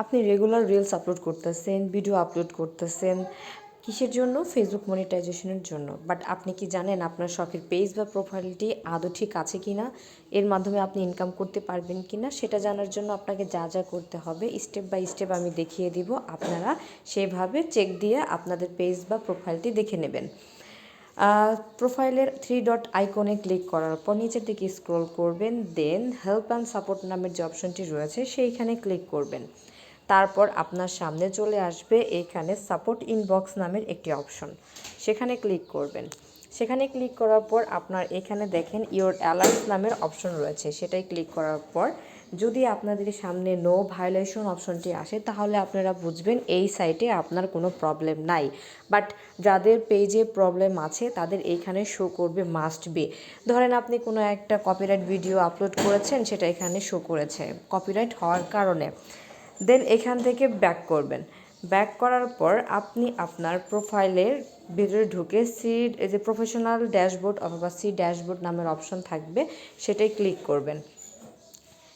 আপনি regular reels upload করতেছেন video upload করতেছেন, কিসের জন্য? ফেসবুক মনিটাইজেশনের জন্য। বাট আপনি কি জানেন আপনার শখের পেজ বা প্রোফাইলটি আদৌ ঠিক আছে কি না এর মাধ্যমে আপনি ইনকাম করতে পারবেন কি না সেটা জানার জন্য আপনাকে যা যা করতে হবে স্টেপ বাই স্টেপ আমি দেখিয়ে দিব। আপনারা সেভাবে চেক দিয়ে আপনাদের পেজ বা প্রোফাইলটি দেখে নেবেন। প্রোফাইলের থ্রি ডট আইকনে ক্লিক করার পর নিচের দিকে স্ক্রল করবেন দেন হেল্প অ্যান্ড সাপোর্ট নামের যে অপশনটি রয়েছে, সেইখানে ক্লিক করবেন। তারপর আপনার সামনে চলে আসবে এখানে সাপোর্ট ইনবক্স নামের একটি অপশন সেখানে ক্লিক করবেন। সেখানে ক্লিক করার পর আপনার এখানে দেখেন ইওর অ্যালার্টস নামের অপশন রয়েছে। সেটাই ক্লিক করার পর যদি আপনাদের সামনে নো ভায়োলেশন অপশনটি আসে, তাহলে আপনারা বুঝবেন এই সাইটে আপনার কোনো প্রবলেম নাই। বাট যাদের পেজে প্রবলেম আছে, তাদের এইখানে শো করবে মাস্ট বি ধরেন আপনি কোনো একটা কপিরাইট ভিডিও আপলোড করেছেন, সেটা এখানে শো করেছে। কপিরাইট হওয়ার কারণে। দেন এখান থেকে ব্যাক করবেন। ব্যাক করার পর আপনি আপনার প্রোফাইলের ভিতরে ঢুকে সি যে প্রফেশনাল ড্যাশবোর্ড অথবা সি ড্যাশবোর্ড নামের অপশন থাকবে সেটাই ক্লিক করবেন।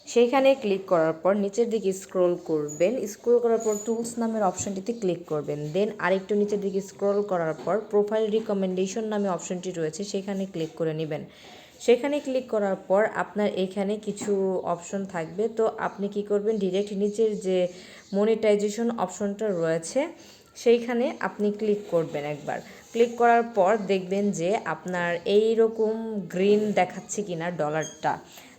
সেইখানে ক্লিক করার পর নিচের দিকে স্ক্রল করবেন। স্ক্রল করার পর টুলস নামের অপশনটিতে ক্লিক করবেন। দেন আরেকটু নিচের দিকে স্ক্রল করার পর প্রোফাইল রিকমেন্ডেশন নামে অপশনটি রয়েছে, সেখানে ক্লিক করে নেবেন। সেখানে ক্লিক করার পর আপনার এখানে কিছু অপশন থাকবে। তো আপনি কি করবেন? ডিরেক্ট নিচের যে মনিটাইজেশন অপশনটা রয়েছে, সেইখানে আপনি ক্লিক করবেন একবার। ক্লিক করার পর দেখবেন যে আপনার এই রকম গ্রিন দেখাচ্ছে কিনা ডলারটা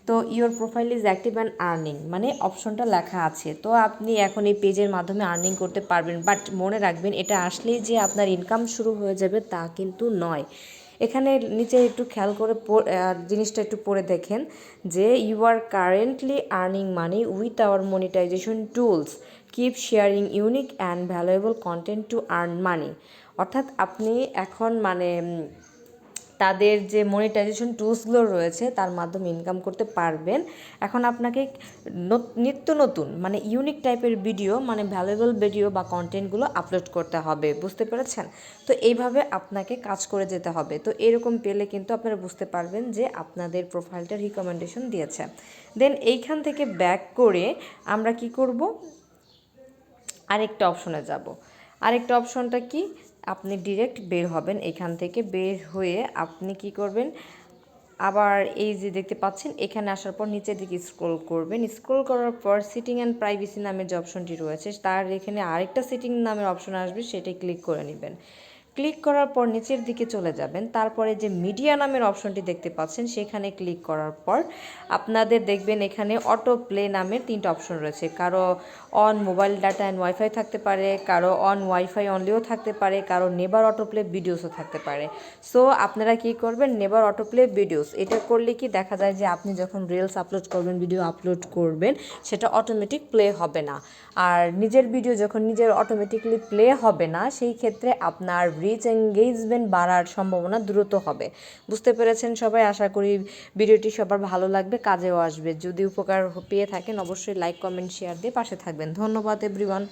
তো your profile is active and earning মানে অপশনটা লেখা আছে। তো আপনি এখন এই পেজের মাধ্যমে আর্নিং করতে পারবেন বাট মনে রাখবেন এটা আসলেই যে আপনার ইনকাম শুরু হয়ে যাবে তা কিন্তু নয়। এখানে নিচে একটু খেয়াল করে জিনিসটা একটু পড়ে দেখেন যে you are currently earning money with our monetization tools keep sharing unique and valuable content to earn money অর্থাৎ আপনি এখন মানে তাদের যে মনিটাইজেশন টুলসগুলো রয়েছে, তার মাধ্যমে ইনকাম করতে পারবেন। এখন আপনাকে নিত্য নতুন মানে ইউনিক টাইপের ভিডিও মানে ভ্যালুয়েবল ভিডিও বা কন্টেন্টগুলো আপলোড করতে হবে, বুঝতে পেরেছেন? তো এইভাবে আপনাকে কাজ করে যেতে হবে। তো এরকম পেলে কিন্তু আপনারা বুঝতে পারবেন যে আপনাদের প্রোফাইলটা রিকমেন্ডেশন দিয়েছে। দেন এইখান থেকে ব্যাক করে আমরা কি করব? আরেকটা অপশনে যাব। আরেকটা অপশনটা কি? আপনি ডিরেক্ট বের হবেন এখান থেকে বের হয়ে আপনি কি করবেন? আবার এই যে দেখতে পাচ্ছেন, এখানে আসার পর নিচের দিকে স্ক্রোল করবেন। স্ক্রোল করার পর সিটিং অ্যান্ড প্রাইভেসি নামের যে অপশনটি রয়েছে, তার এখানে আরেকটা সিটিং নামের অপশন আসবে সেটাই ক্লিক করে নেবেন। ক্লিক করার পর নিচের দিকে চলে যাবেন। তারপরে যে মিডিয়া নামের অপশনটি দেখতে পাচ্ছেন, সেখানে ক্লিক করার পর আপনাদের দেখবেন এখানে অটো প্লে নামের তিনটা অপশন রয়েছে। কারও on mobile data and wifi থাকতে পারে, কারও অন ওয়াইফাই অনলিও থাকতে পারে, কারও নেবার অটো প্লে ভিডিওসও থাকতে পারে। সো আপনারা কি করবেন? নেবার অটো প্লে ভিডিওস এটা করলে কি দেখা যায় যে আপনি যখন রিলস আপলোড করবেন ভিডিও আপলোড করবেন, সেটা অটোমেটিক প্লে হবে না। আর নিজের ভিডিও যখন নিজের অটোমেটিকলি প্লে হবে না, সেই ক্ষেত্রে আপনার রিচ এঙ্গেজমেন্ট বাড়ার সম্ভাবনা দ্রুত হবে। বুঝতে পেরেছেন সবাই? আশা করি ভিডিওটি সবার ভালো লাগবে, কাজেও আসবে। যদি উপকার পেয়ে থাকেন, অবশ্যই লাইক কমেন্ট শেয়ার দিয়ে পাশে থাকবেন। ধন্যবাদ এভরিওয়ান